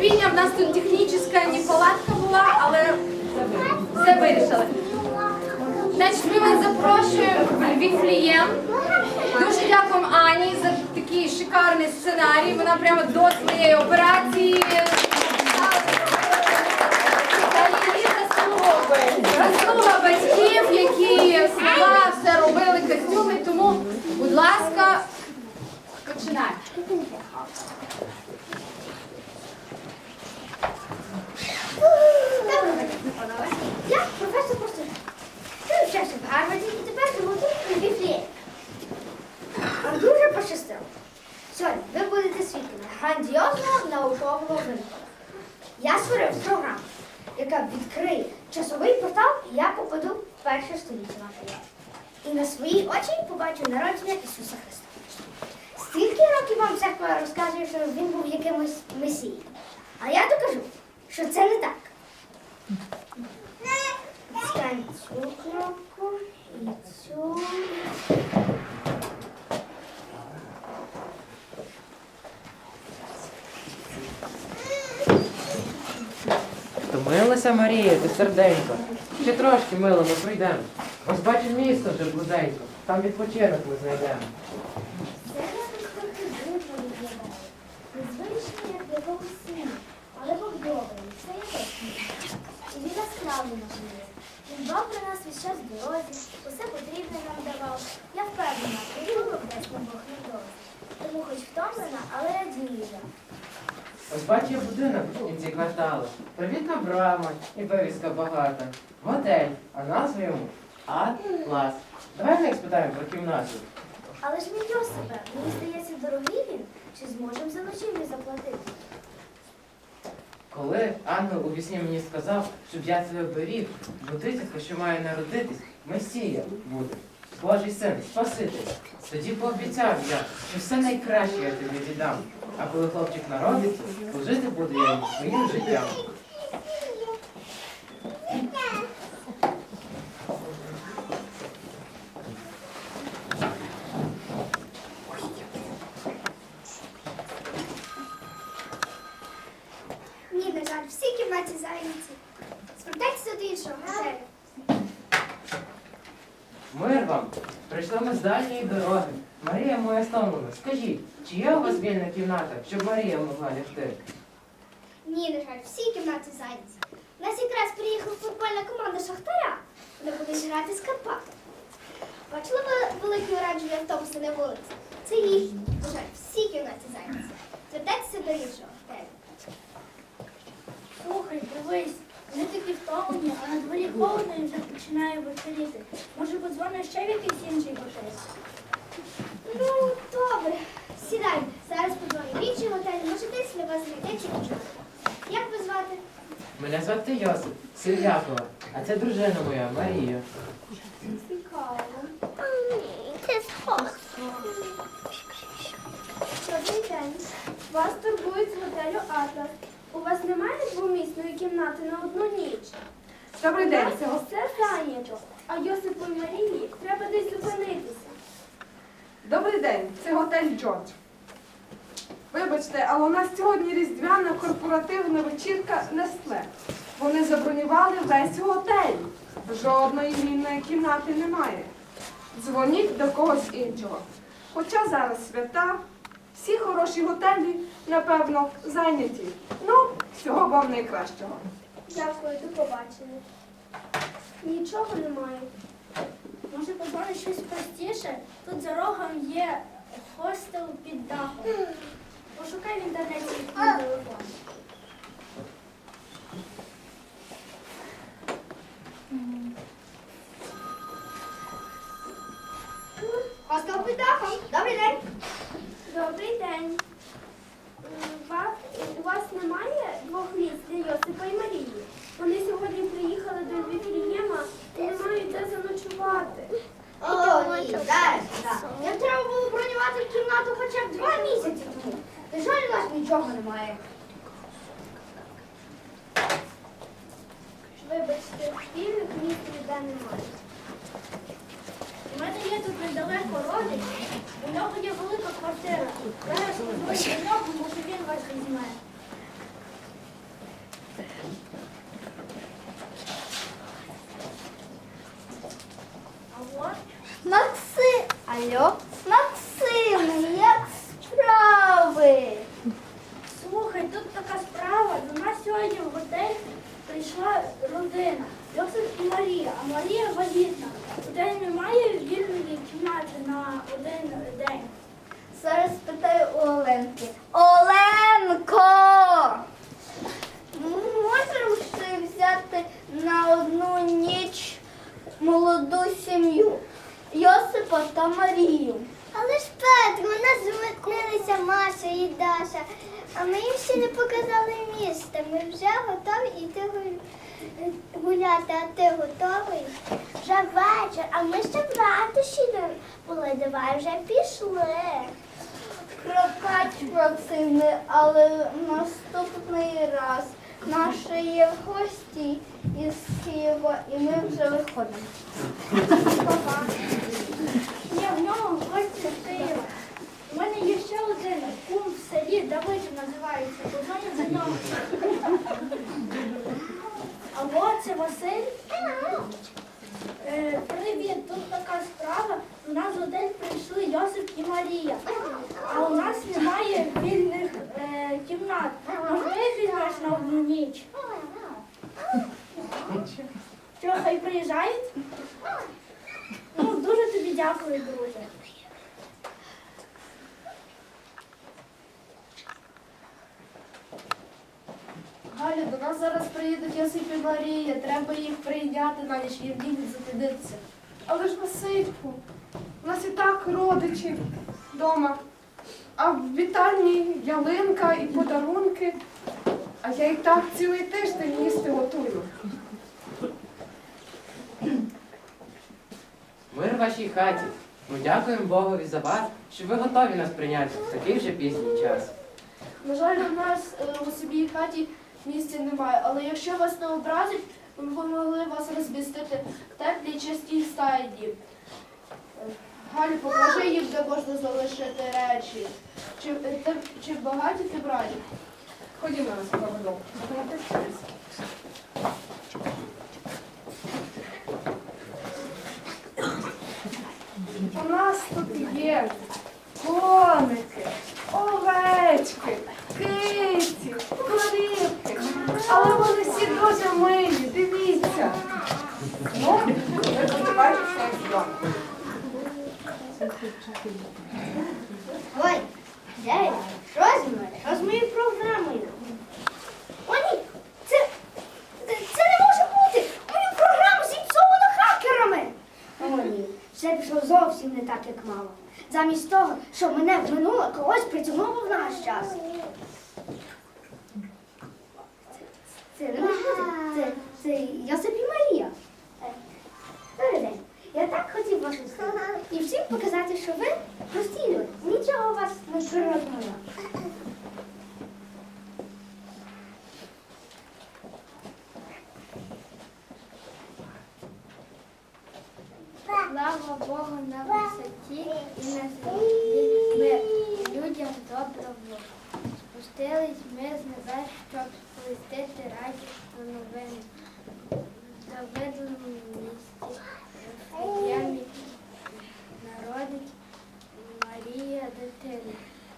терпіння, в нас тут технічна неполадка була, але все вирішили. Значить, ми вас запрошуємо в Віфлієм. Дуже дякуємо Ані за такий шикарний сценарій. Вона прямо до своєї операції. Та її заслуги. Заслуга батьків, які слова все робили, костюми. Тому, будь ласка, починаємо. Доброго дня, панове. Я професор Простун. Ти вчився в Гарварді і тепер живу тут у Віфліємі. Вам дуже пощастило. Сьогодні ви будете свідками грандіозного наукового винаходу. Я створив програму, яка відкриє часовий портал, і я попаду в перше століття матеріалу. І на свої очі побачу народження Ісуса Христа. Стільки років вам церква розказує, що він був якимось месією. А я докажу, що це не так. Стань цю кнопку і цю. Втомилася Марія, ти серденько. Ще трошки, мило, ми прийдемо. Ось бачиш місто вже близенько. Там відпочинок ми знайдемо. Це якось трохи дивно виглядає. Незвично, як якомусь сні. Але Бог добрий, є. І він насправді мир. Він дбав про нас весь час дорозі, усе потрібне нам давав. Я впевнена, що він нам Бог на дорозі. Тому хоч втомлена, але радію. Бачу будинок в кінці кварталу. Привітна брама і вивіска багата. Готель, а назва йому Атлас. Давай в них спитаємо про кімнату. Але ж мій Йосипе, мені здається, дорогий він. Чи зможемо за ночівлю заплатити? Коли ангел у вісні мені сказав, щоб я тебе беріг, бо дитятко, що має народитись, Месія буде. Божий син, Спаситель. Тоді пообіцяв я, що все найкраще я тобі віддам. А коли хлопчик народиться, служити буду я йому своїм життям. Ні, на жаль, всі кімнаті зайняті. Звертайтеся до іншого готелю. Мир вам! Прийшли ми з дальньої дороги. Марія моя стомлена. Скажіть, чи є у вас вільна кімната, щоб Марія могла лягти? Ні, на жаль, всі кімнати зайняті. У нас якраз приїхала футбольна команда Шахтаря. Вони будуть грати з Карпатом. Бачили ви великі оранжеві автобуси на вулиці? Це їхні. На жаль, всі кімнаті зайняті. Звертайтеся до іншого готелю. Слухай, дивись, вони такі втомлені, а на дворі холодно і вже починає вечеріти. Може, подзвониш ще в якийсь інший готель? Ну, добре. Сідайте. Зараз подзвоню в інший готель. Може, десь для вас знайдеться кімната. Як ви звати? Мене звати Йосип, син Якова, а це дружина моя Марія. Цікаво. Це Добрий день. Вас турбують з готелю Атлас. У вас немає двомісної кімнати на одну ніч? Добрий У день. нас все зайнято, а Йосипу і Марії треба десь зупинитися. Добрий день, це готель Джордж. Вибачте, але у нас сьогодні різдвяна корпоративна вечірка Нестле. Вони забронювали весь готель. Жодної вільної кімнати немає. Дзвоніть до когось іншого. Хоча зараз свята, всі хороші готелі, напевно, зайняті. Ну, всього вам найкращого. Дякую, до побачення. Нічого немає. Може, подзвониш щось простіше? Тут за рогом є хостел під дахом. Пошукай в інтернеті телефон. Хостел під дахом. Добрий день. Добрий день. Олег Городич, у нього є велика квартира. Зараз подивимося на нього, може він вас візьме. Алло? Макси... Алло? Максиме, як справи? Слухай, тут така справа. До нас сьогодні в готель прийшла родина. Йосиф і Марія, а Марія вагітна. туди немає вільної кімнати на один день. Зараз питаю у Оленки. Оленко! ми Можемо ще взяти на одну ніч молоду сім'ю Йосипа та Марію. Але ж Петро, у нас змитнилися Маша і Даша, а ми їм ще не показали місце. Ми вже готові йти гуляти, а ти готовий? Вже вечір, а ми ще в ратуші були. Давай вже пішли. Пробач, Максиме, але наступний раз наші є гості із Києва, і ми вже виходимо. Па-па. В нього гості з Києва. У мене є ще один кум в селі, Давид називається. Позвоню за нього. Алло, це Василь? Е, привіт, тут така справа. У нас готель прийшли Йосип і Марія. А у нас немає вільних е, кімнат. Може, візьмеш на одну ніч? Що, хай приїжджають? Дякую, друже. Галю, до нас зараз приїдуть Йосип і Марія. Треба їх прийняти на ніч, їм діти. Але ж Васильку, у нас і так родичі вдома. А в вітальні ялинка і подарунки. А я і так цілий тиждень їсти готую. Мир вашій хаті. Ми дякуємо Богові за вас, що ви готові нас прийняти в такий вже пізній час. На жаль, у нас е, у собі хаті місця немає, але якщо вас не образить, ми б могли вас розмістити в теплій частій стайні. Е, Галю, покажи їм, де можна залишити речі. Чи, е, чи багаті ти браті? Ходімо на проведу. У нас тут є коники, овечки, киці, корівки. Але вони всі дуже милі, дивіться. Ну, ви почуваєте все вдома. Ой, де? Що з мною? Що з моєю програмою? О, ні, це, це, не може бути! Мою програму зіпсовано хакерами! О, ні, все пішло зовсім не так, як мало. Замість того, що мене в минуле когось притягнуло в наш час. Це, це не може бути. Це, це Йосип і Марія. Е, Добрий день. Я так хотів вас зустріти. І всім показати, що ви прості люди. Нічого у вас не природного. Слава Богу на висоті і на землі мир. Людям добро Бог. Спустились ми з небес, щоб сповістити радісну новину. В Давидовому місті Вифлеємі народить Марія дитину.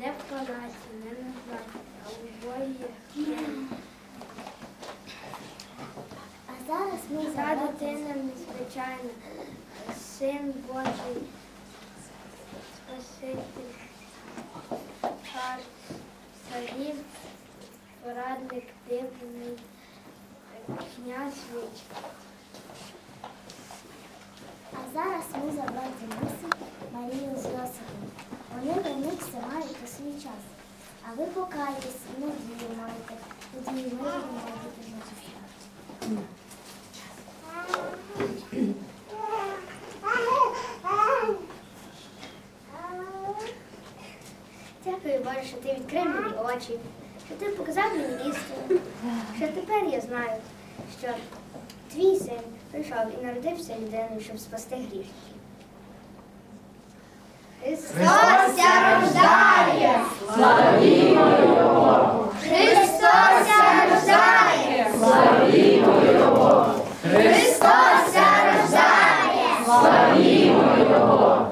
Не в палаці, не на златі, а у бої А зараз ми Ця дитина незвичайна, син Божий, Спаситель, цар царів, порадник дивний, князь віч. А зараз ми забрати Марію з Йосипом. Вони в них все мають у свій час. А ви покайтесь надію маєте. Тоді і ми будемо бути на славною істину, тепер я знаю, що твій син прийшов і народився людиною, щоб спасти грішників. Христос рождає! Славімо Його! Христос рождає! Славімо Його! Христос рождає! Славімо Його!